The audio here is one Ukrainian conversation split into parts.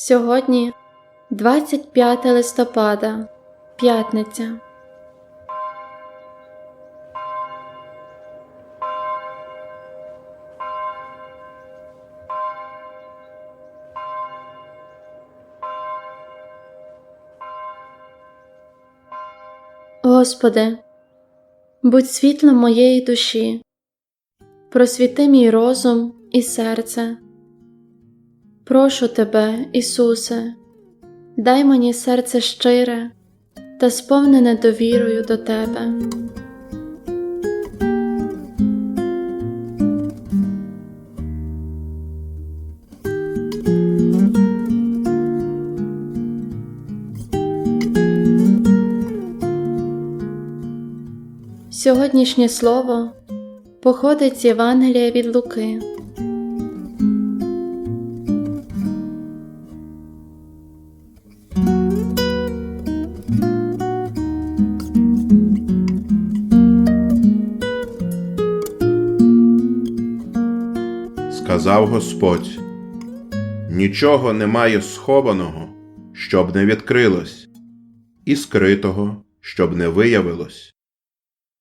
Сьогодні 25 листопада, п'ятниця. Господи, будь світлом моєї душі, просвіти мій розум і серце. Прошу Тебе, Ісусе, дай мені серце щире та сповнене довірою до Тебе. Сьогоднішнє слово походить з Євангелія від Луки. Сказав Господь: Нічого немає схованого, щоб не відкрилось, і скритого, щоб не виявилось.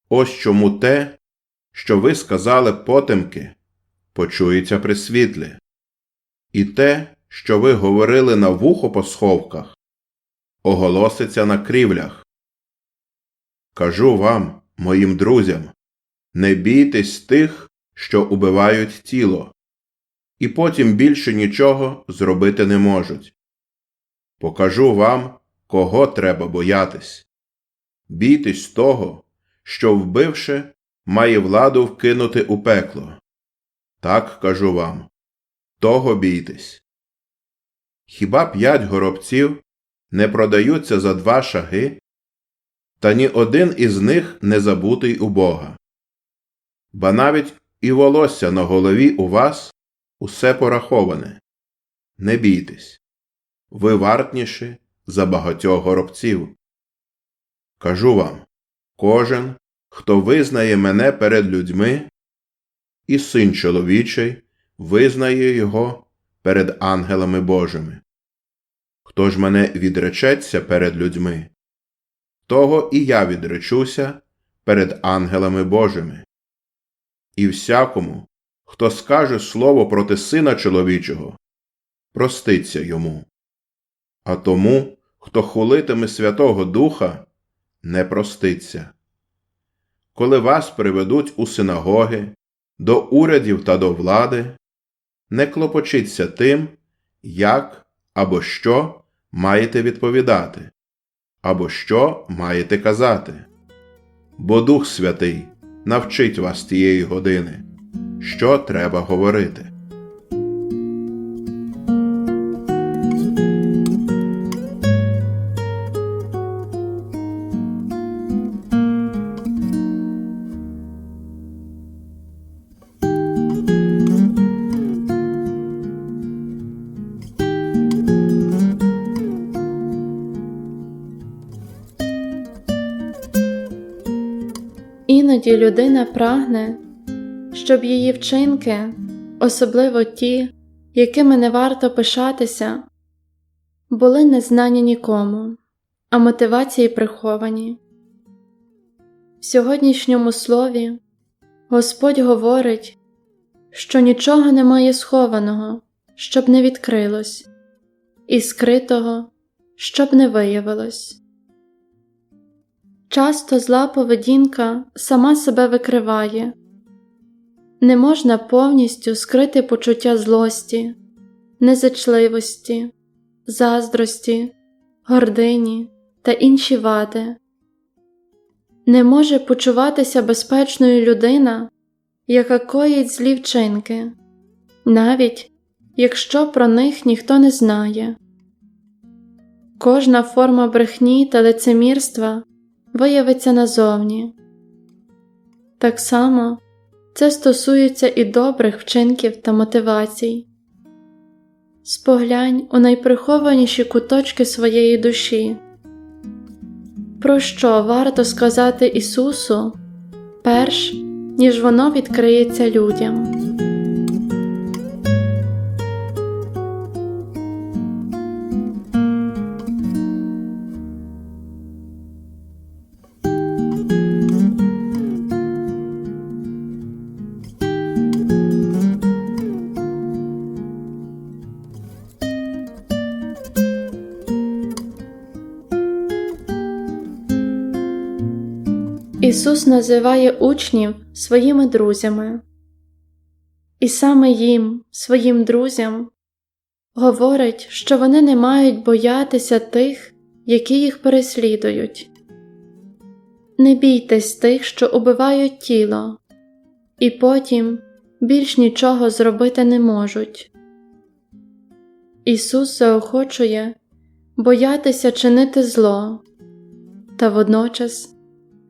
Ось чому те, що ви сказали потемки, почується при світлі, і те, що ви говорили на вухо по сховках, оголоситься на крівлях. Кажу вам, моїм друзям, не бійтесь тих, що убивають тіло, і потім більше нічого зробити не можуть. Покажу вам, кого треба боятись. Бійтесь того, що, вбивши, має владу вкинути у пекло. Так кажу вам того бійтесь. Хіба п'ять горобців не продаються за два шаги, та ні один із них не забутий у Бога. Ба навіть і волосся на голові у вас усе пораховане. Не бійтесь, ви вартніші за багатьох горобців. Кажу вам кожен, хто визнає мене перед людьми, і син чоловічий визнає його перед ангелами Божими. Хто ж мене відречеться перед людьми, того і я відречуся перед ангелами Божими. І всякому, хто скаже слово проти сина чоловічого, проститься йому. А тому, хто хулитиме Святого Духа, не проститься. Коли вас приведуть у синагоги, до урядів та до влади, не клопочіться тим, як або що маєте відповідати, або що маєте казати. Бо Дух Святий навчить вас тієї години, що треба говорити. Іноді людина прагне, щоб її вчинки, особливо ті, якими не варто пишатися, були незнані нікому, а мотивації приховані. В сьогоднішньому слові Господь говорить, що нічого немає схованого, щоб не відкрилось, і скритого, щоб не виявилось. Часто зла поведінка сама себе викриває, не можна повністю скрити почуття злості, незачливості, заздрості, гордині та інші вади. Не може почуватися безпечною людина, яка коїть злі вчинки, навіть якщо про них ніхто не знає. Кожна форма брехні та лицемірства виявиться назовні. Так само це стосується і добрих вчинків та мотивацій. Споглянь у найприхованіші куточки своєї душі. Про що варто сказати Ісусу, перш ніж воно відкриється людям. Ісус називає учнів своїми друзями, і саме їм, своїм друзям, говорить, що вони не мають боятися тих, які їх переслідують. Не бійтесь тих, що убивають тіло, і потім більш нічого зробити не можуть. Ісус заохочує боятися чинити зло, та водночас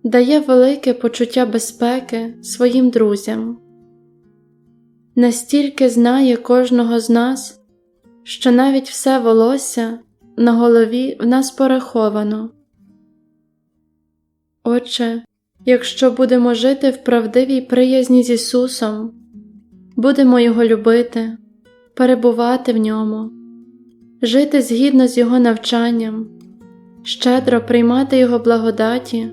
дає велике почуття безпеки своїм друзям. Настільки знає кожного з нас, що навіть все волосся на голові в нас пораховано. Отже, якщо будемо жити в правдивій приязні з Ісусом, будемо Його любити, перебувати в ньому, жити згідно з Його навчанням, щедро приймати Його благодаті,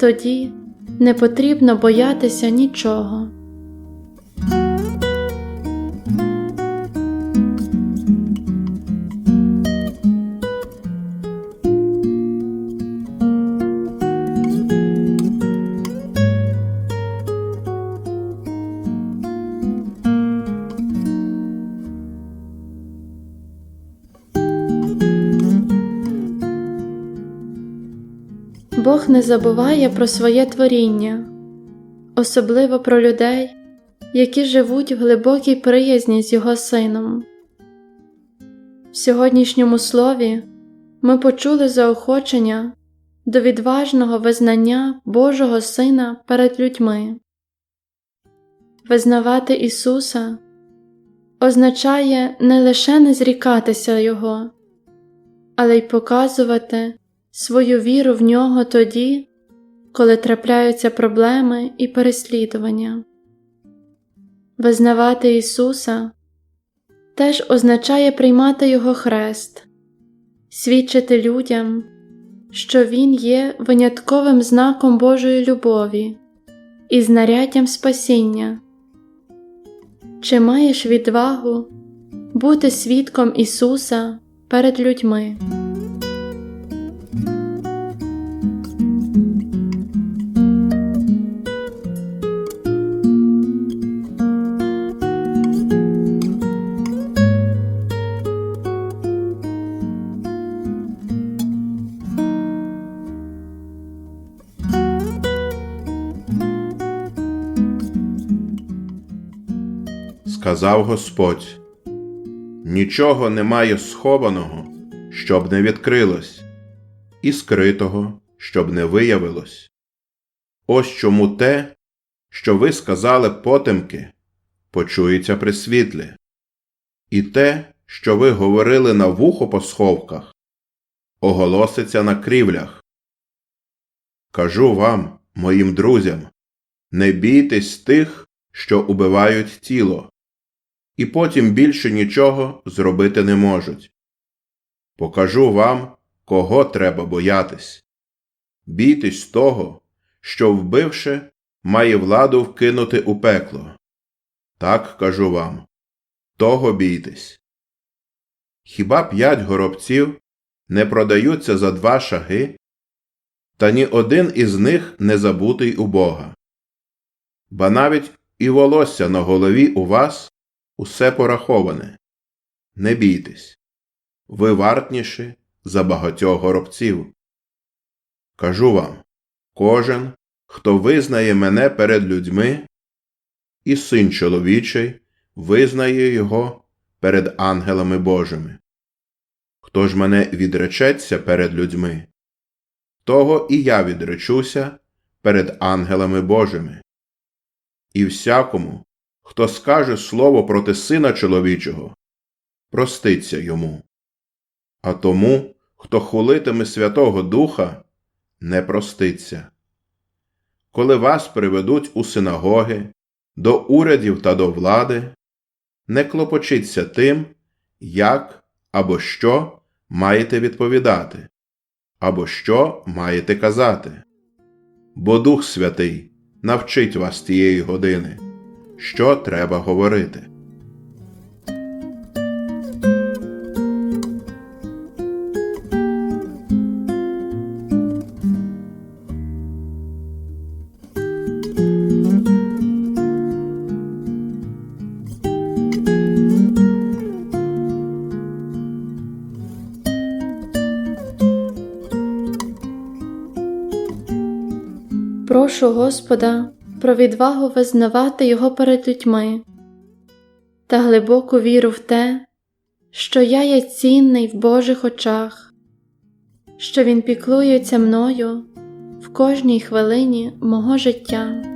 тоді не потрібно боятися нічого. Бог не забуває про своє творіння, особливо про людей, які живуть в глибокій приязні з Його Сином. В сьогоднішньому слові ми почули заохочення до відважного визнання Божого Сина перед людьми. Визнавати Ісуса означає не лише не зрікатися Його, але й показувати свою віру в нього тоді, коли трапляються проблеми і переслідування. Визнавати Ісуса теж означає приймати Його хрест, свідчити людям, що Він є винятковим знаком Божої любові і знаряддям спасіння. Чи маєш відвагу бути свідком Ісуса перед людьми? Сказав Господь: Нічого немає схованого, щоб не відкрилось, і скритого, щоб не виявилось. Ось чому те, що ви сказали потемки, почується при світлі, і те, що ви говорили на вухо по сховках, оголоситься на крівлях. Кажу вам, моїм друзям, не бійтесь тих, що убивають тіло, і потім більше нічого зробити не можуть. Покажу вам, кого треба боятись. Бійтесь того, що, вбивши, має владу вкинути у пекло. Так кажу вам того бійтесь. Хіба п'ять горобців не продаються за два шаги? Та ні один із них не забутий у Бога. Ба навіть і волосся на голові у вас усе пораховане. Не бійтесь, ви вартніші за багатьох горобців. Кажу вам кожен, хто визнає мене перед людьми, і син чоловічий визнає його перед ангелами Божими. Хто ж мене відречеться перед людьми, того і я відречуся перед ангелами Божими. І всякому, хто скаже слово проти сина чоловічого, проститься йому. А тому, хто хулитиме Святого Духа, не проститься. Коли вас приведуть у синагоги, до урядів та до влади, не клопочіться тим, як або що маєте відповідати, або що маєте казати. Бо Дух Святий навчить вас тієї години, що треба говорити. Прошу Господа про відвагу визнавати Його перед людьми та глибоку віру в те, що я є цінний в Божих очах, що Він піклується мною в кожній хвилині мого життя.